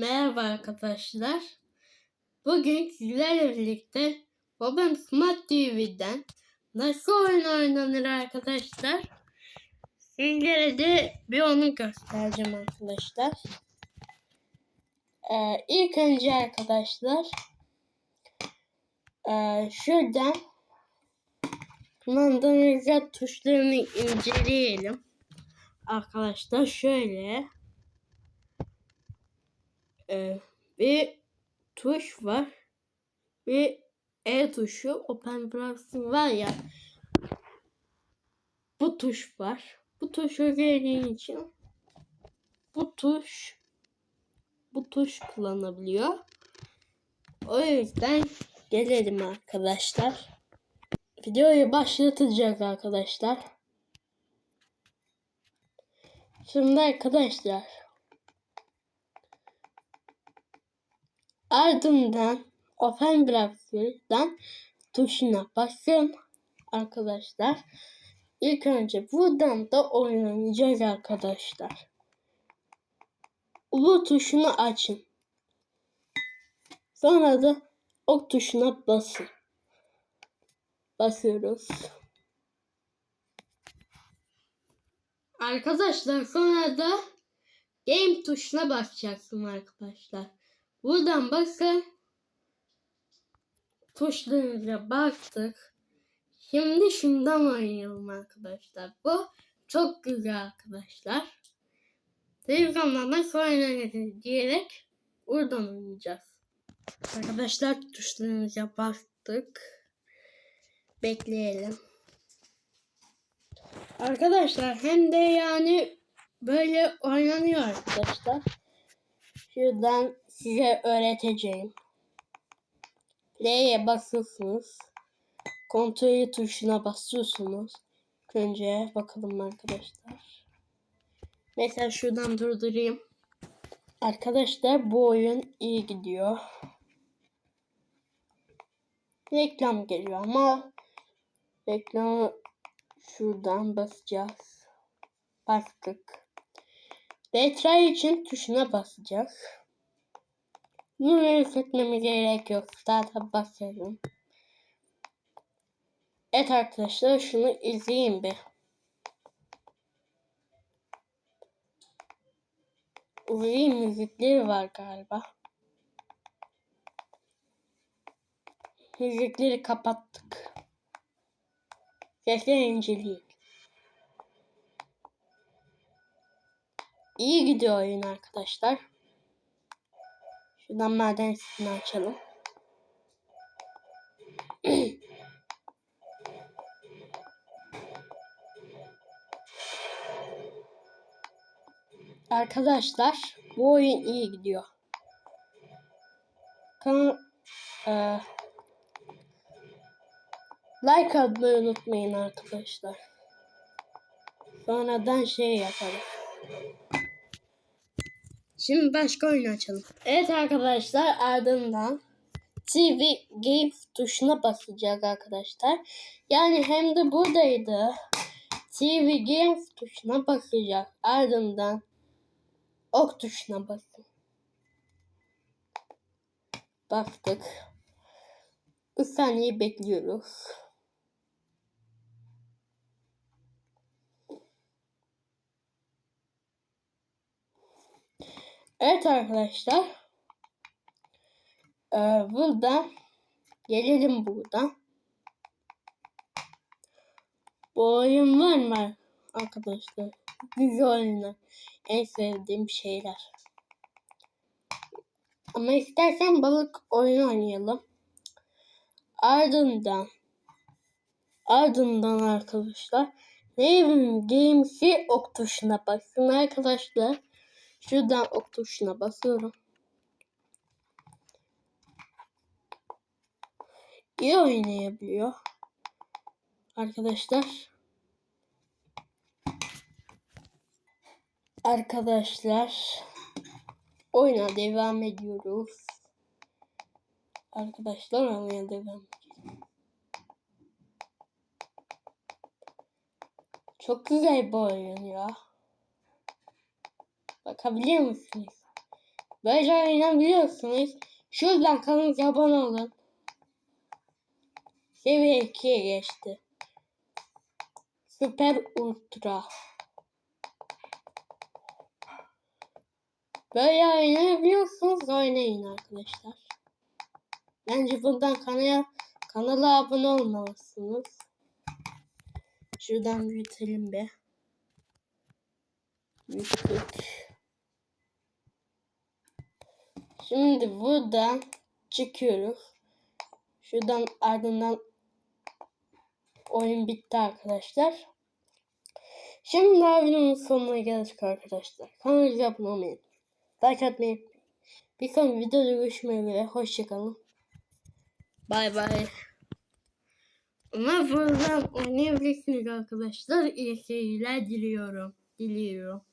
Merhaba arkadaşlar. Bugün sizlerle birlikte babam Smart TV'den nasıl oyun oynanır arkadaşlar. Sizlere de bir onu göstereceğim arkadaşlar. Ee, ilk önce arkadaşlar ee, şuradan kumandamızda tuşlarını inceleyelim. Arkadaşlar şöyle ee, bir tuş var. Bir E tuşu. Open Browser var ya. Bu tuş var. Bu tuşu geldiği için bu tuş bu tuş kullanabiliyor. O yüzden gelelim arkadaşlar. Videoyu başlatacak arkadaşlar. Şimdi arkadaşlar Ardından Open Browser'dan tuşuna basın arkadaşlar. İlk önce buradan da oynayacağız arkadaşlar. Bu tuşunu açın. Sonra da ok tuşuna basın. Basıyoruz. Arkadaşlar sonra da game tuşuna basacaksın arkadaşlar. Buradan bakın. Tuşlarına baktık. Şimdi şundan oynayalım arkadaşlar. Bu çok güzel arkadaşlar. Televizyondan nasıl oynanır diyerek buradan oynayacağız. Arkadaşlar tuşlarımıza bastık. Bekleyelim. Arkadaşlar hem de yani böyle oynanıyor arkadaşlar. Şuradan size öğreteceğim. L'ye basıyorsunuz. Kontrol tuşuna basıyorsunuz. Önce bakalım arkadaşlar. Mesela şuradan durdurayım. Arkadaşlar bu oyun iyi gidiyor. Reklam geliyor ama reklamı şuradan basacağız. Bastık. Retry için tuşuna basacağız. Bunu hissetmeme gerek yok. Zaten basıyorum. Evet arkadaşlar şunu izleyin bir. Uzun müzikleri var galiba. Müzikleri kapattık. Sesleri inceleyin. İyi gidiyor oyun arkadaşlar. Şuradan maden sitesini açalım. Arkadaşlar bu oyun iyi gidiyor. Kanal e, like atmayı unutmayın arkadaşlar. Sonradan şey yaparım. Şimdi başka oyun açalım. Evet arkadaşlar ardından TV Games tuşuna basacak arkadaşlar. Yani hem de buradaydı. TV Games tuşuna basacak. Ardından ok tuşuna basın. Bastık. 3 saniye bekliyoruz. Evet arkadaşlar. Ee, burada gelelim burada. Bu oyun var mı arkadaşlar? Güzel oyunlar. En sevdiğim şeyler. Ama istersen balık oyunu oynayalım. Ardından ardından arkadaşlar Raven Games'i ok tuşuna basın arkadaşlar. Şuradan ok tuşuna basıyorum. İyi oynayabiliyor. Arkadaşlar. Arkadaşlar. Oyuna devam ediyoruz. Arkadaşlar oyuna devam ediyoruz. Çok güzel bir oyun ya. Bakabiliyor musunuz? Böyle oynayabiliyorsunuz. Şuradan kanalımıza abone olun. Seviye 2'ye geçti. Süper Ultra. Böyle oynayabiliyorsunuz. Oynayın arkadaşlar. Bence bundan kanala, kanala abone olmalısınız. Şuradan büyütelim be. Büyüttük. Şimdi buradan çıkıyoruz. Şuradan ardından oyun bitti arkadaşlar. Şimdi videonun sonuna geldik arkadaşlar. Kanalıma abone olmayı, like atmayı. Bir sonraki videoda görüşmek üzere. Hoşçakalın. Bay bay. Ama buradan oynayabilirsiniz arkadaşlar. İyi seyirler diliyorum. Diliyorum.